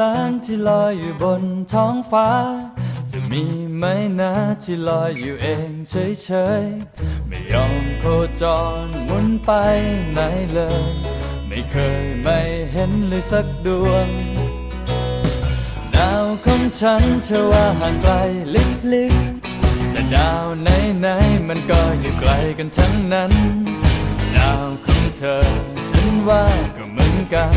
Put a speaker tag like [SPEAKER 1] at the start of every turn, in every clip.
[SPEAKER 1] ล้านที่ลอยอยู่บนท้องฟ้า จะมีไหมนะ ที่ลอยอยู่เองเฉยๆไม่ยอมโคจรหมุนไปไหนเลย ไม่เคยไม่เห็นเลยสักดวง ดาวของฉันเชื่อว่าห่างไกลลิบๆแต่ดาวไหนๆมันก็อยู่ไกลกันทั้งนั้น ดาวของเธอฉันว่าก็เหมือนกัน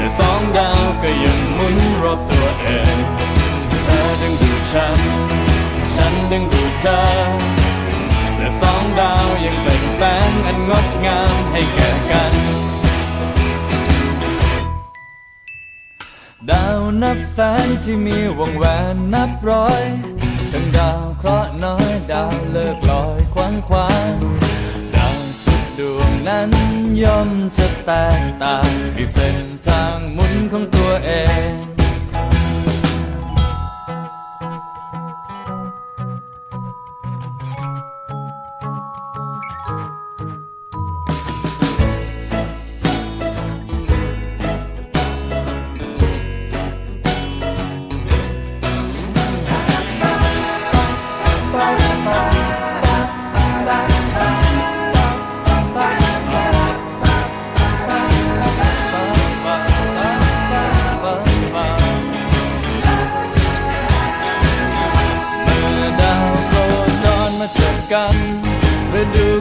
[SPEAKER 1] แต่สองดาวก็ยังหมุนรอบตัวเอง เธอดึงดูดฉัน ฉันดึงดูดเธอแต่สองดาวยังเป็นแสงอันงดงามให้แก่กัน ดาวนับแสนที่มีวงแหวนนับร้อย ทั้งดาวเคราะห์น้อยดาวเลิกลอยควันงคว้างดวงนั้นย่อมจะแตกต่างมีเส้นทางหมุนของตัวเอง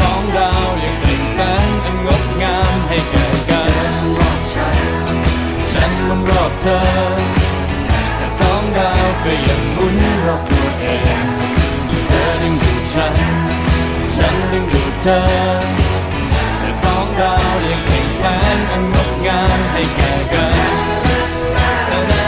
[SPEAKER 1] สองดาวยังเปล่งแสงอันงดงามให้แก่กันฉันรอบฉันฉันมันรอบเธอแต่สองดาวก็ยังหมุนรอบตัวเองเธอดึงดูดฉันฉันดึงดูดเธอแต่สองดาวยังเปล่งแสงอันงดงามให้แก่กัน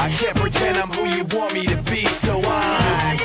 [SPEAKER 1] I can't pretend I'm who you want me to be, so i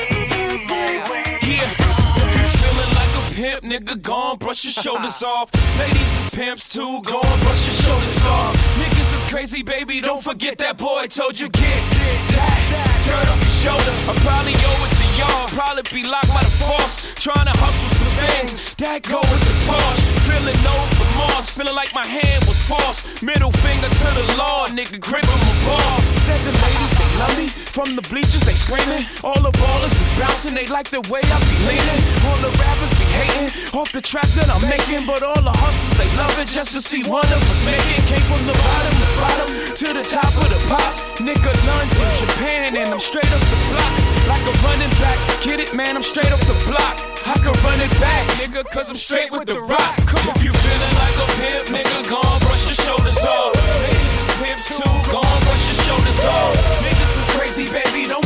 [SPEAKER 1] Yeah. If you feeling like a pimp, nigga, gone, brush your shoulders off. Ladies is pimps too, gone, brush your shoulders off. Niggas is crazy, baby, don't forget that boy told you get, that, that dirt off your shoulders. I'm probably over the yard, probably be locked by the force. Trying to hustle some things that go with the posh, Feeling over. Mars, feeling like my hand was forced. Middle finger to
[SPEAKER 2] the law, nigga, grip on the balls. Said the ladies they love me, from the bleachers they screaming. All the ballers is bouncing, they like the way I be leaning. All the rappers be hating, off the track that I'm making. But all the hustlers they love it just to see one of us making. Came from the bottom, the bottom, to the top of the pops. Nigga, London, Japan, and I'm straight up the block. Like a running back, get it, man, I'm straight up the block. I could run it back, nigga, cause I'm straight with the rock. If you feeling like a pimp, nigga, go on, brush your shoulders off. Niggas is pimps too, go on, brush your shoulders off. Niggas is crazy, baby, don't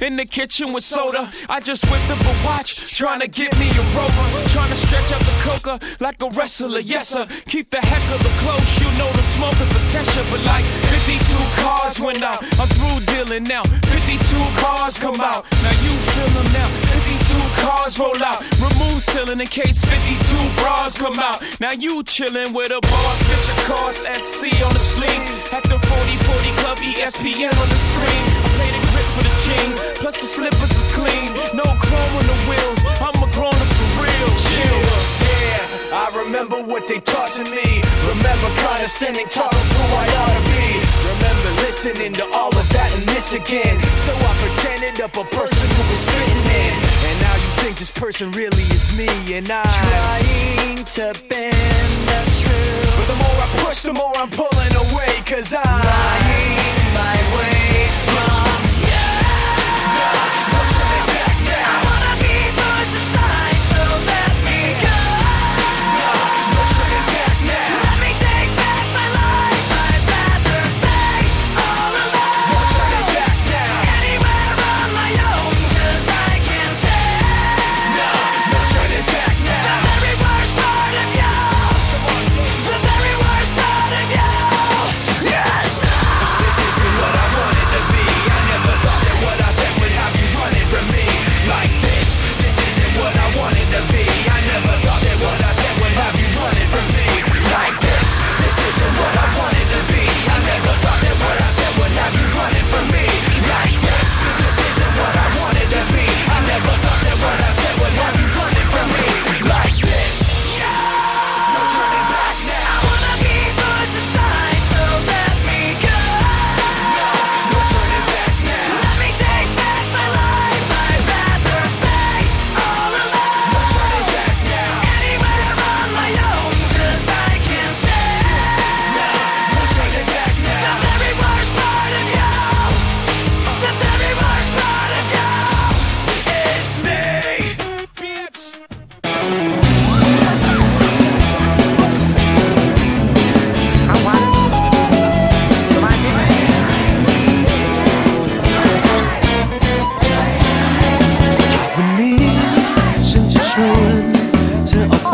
[SPEAKER 2] in the kitchen with soda. I just whipped up a watch, trying to get me a rover. Trying to stretch out the coca like a wrestler, yes sir. Keep the heck of the close, you know the smoke is a tension. But like 52 cards went out, I'm through dealing now. 52 cards come out, now you feel them now. 52 two cars roll out. Remove ceiling in case 52 bras come out. Now you chillin' with a boss, bitch, of course. SC on the sling. At the 4040 Club, ESPN on the screen. I play the grip for the jeans, plus the slippers is clean. No chrome on the wheels. I'm a grown up for real. Chill. Yeah, I remember what they taught to me. Remember condescending, talk of who I ought to be. Remember listening to all of that and this again. So I pretended up a person who was fitting in. And now you think this person really is me, and I'm
[SPEAKER 3] trying to bend the truth.
[SPEAKER 2] But the more I push, the more I'm pulling away, cause I'm
[SPEAKER 3] lying my way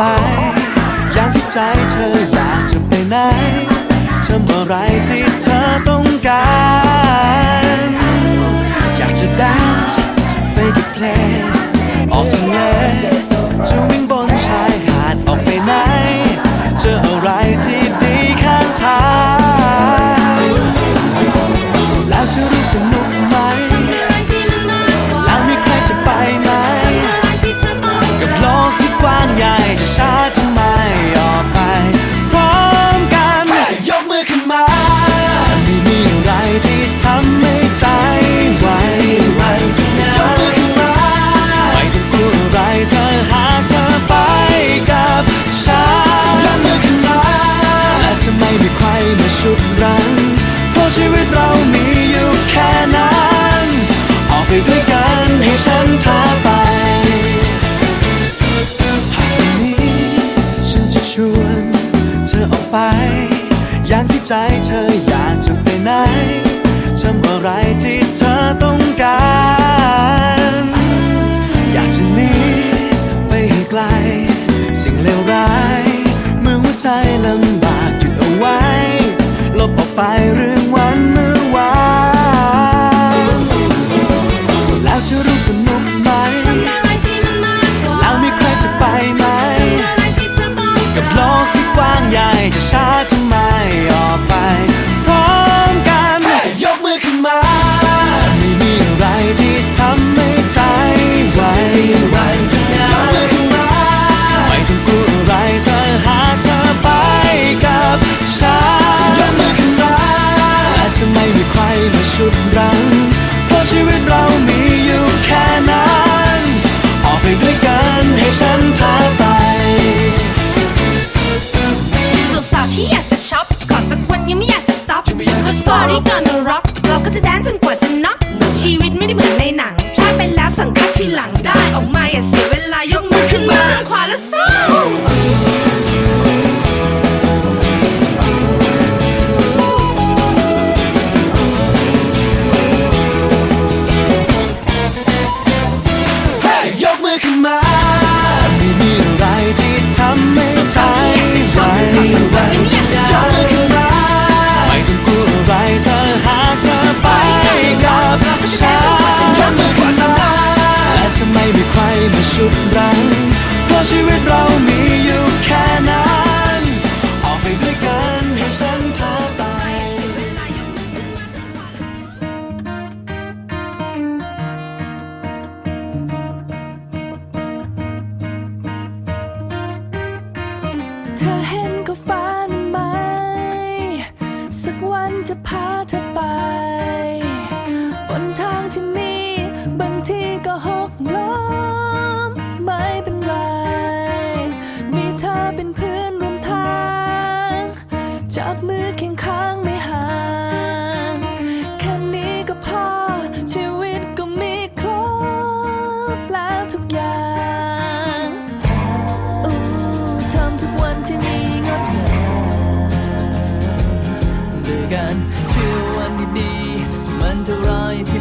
[SPEAKER 1] ไปอยากที่ใจเธออยากจะไปไหน เธอะไรที่เธอต้องการ อยากจะดซ์ไปกับเพลง ออกทะเลกว้างใหญ่จะช้าทำไมออกไป พร้อมกันยกมือขึ้นมาจะไม่มีอะไรที่ทำให้ใจไหวไหวยกมือขึ้นมาไม่ต้องกลัวอะไรเธอหากเธอไปกับฉันยกมือขึ้นมาและจะไม่มีใครมาชุบรั้งเพราะชีวิตเรามีอยู่แค่นั้น ออกไปด้วยกันให้ฉันพาใจเธออยากจะไปไหนทำอะไรที่เธอต้องการ อยากจะหนีไปให้ไกล สิ่งเลวร้าย เมื่อหัวใจลำบากหยุดเอาไว้ ลบออกไปหรือ
[SPEAKER 4] 太黑。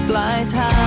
[SPEAKER 4] Fly time.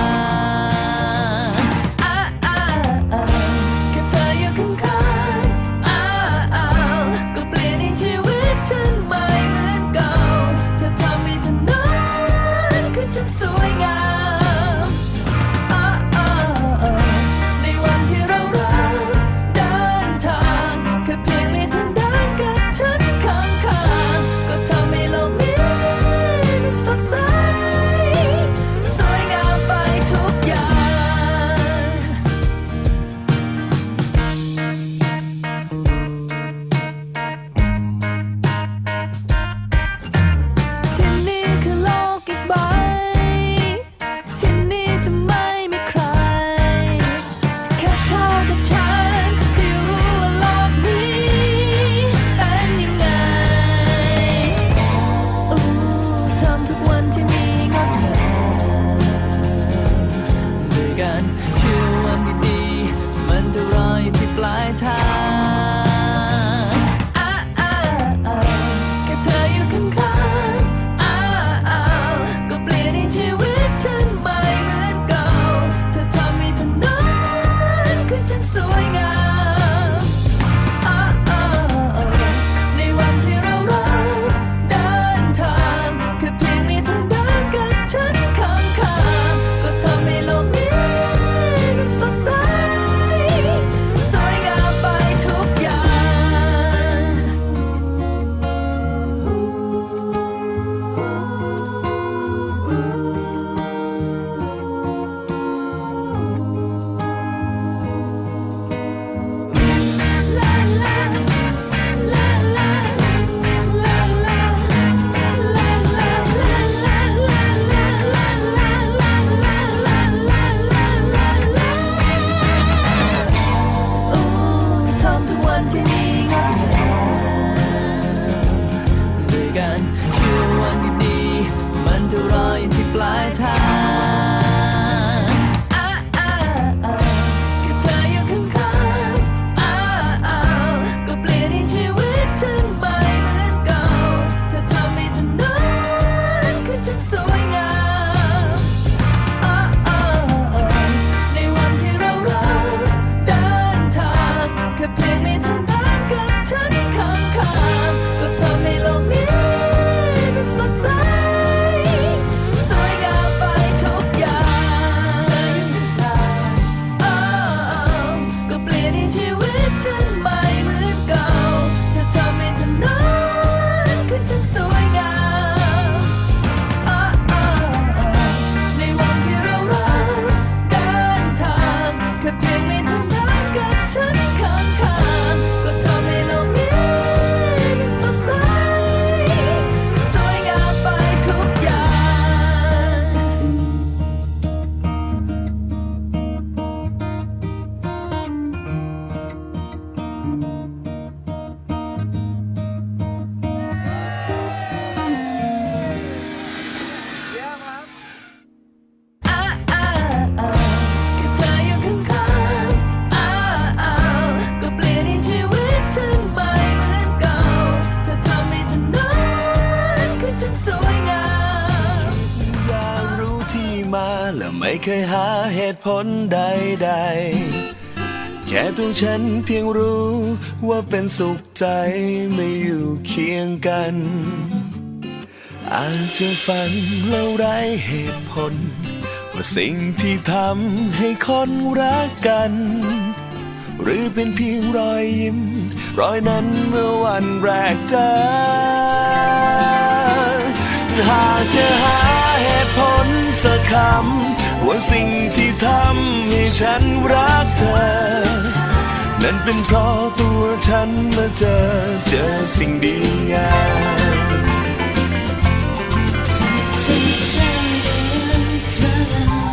[SPEAKER 1] มาและไม่เคยหาเหตุผลใดๆ แค่ตัวฉันเพียงรู้ว่าเป็นสุขใจไม่อยู่เคียงกัน อาจจะฝันเลาไร้เหตุผล ว่าสิ่งที่ทำให้คนรักกัน หรือเป็นเพียงรอยยิ้มรอยนั้นเมื่อวันแรกเจอหากจะหาเหตุผลสักคำว่าสิ่งที่ทำให้ฉันรักเธอ นั้นเป็นเพราะตัวฉันมาเจอเจอสิ่งดีงามฉันเนเธอ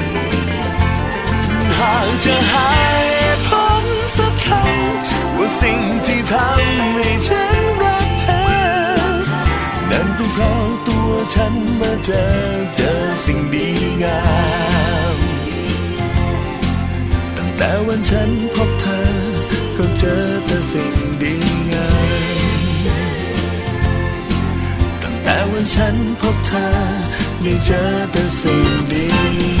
[SPEAKER 1] มหากจะหายพ้นสักคำว่าสิ่งที่ทำให้ฉันรักเธอ นั้นต้องเอาตัวฉันมาเจอเจอสิ่งดีงาม ตั้งแต่วันฉันพบเธอ ก็เจอแต่สิ่งดีงาม ตั้งแต่วันฉันพบเธอได้เจอแต่สิ่งดี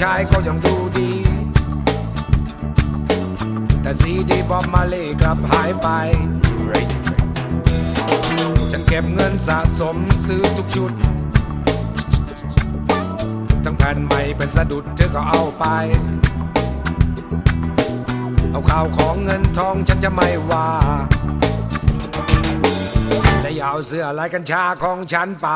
[SPEAKER 5] ชายก็ยังดูดี แต่ซีดีบอบมาเล่กลับหายไปฉันเก็บเงินสะสมซื้อทุกชุด ทั้งแผ่นใหม่เป็นสะดุดเธอก็เอาไป เอาข่าวของเงินทองฉันจะไม่ว่าและยาวเสื้อลายกัญชาของฉันไป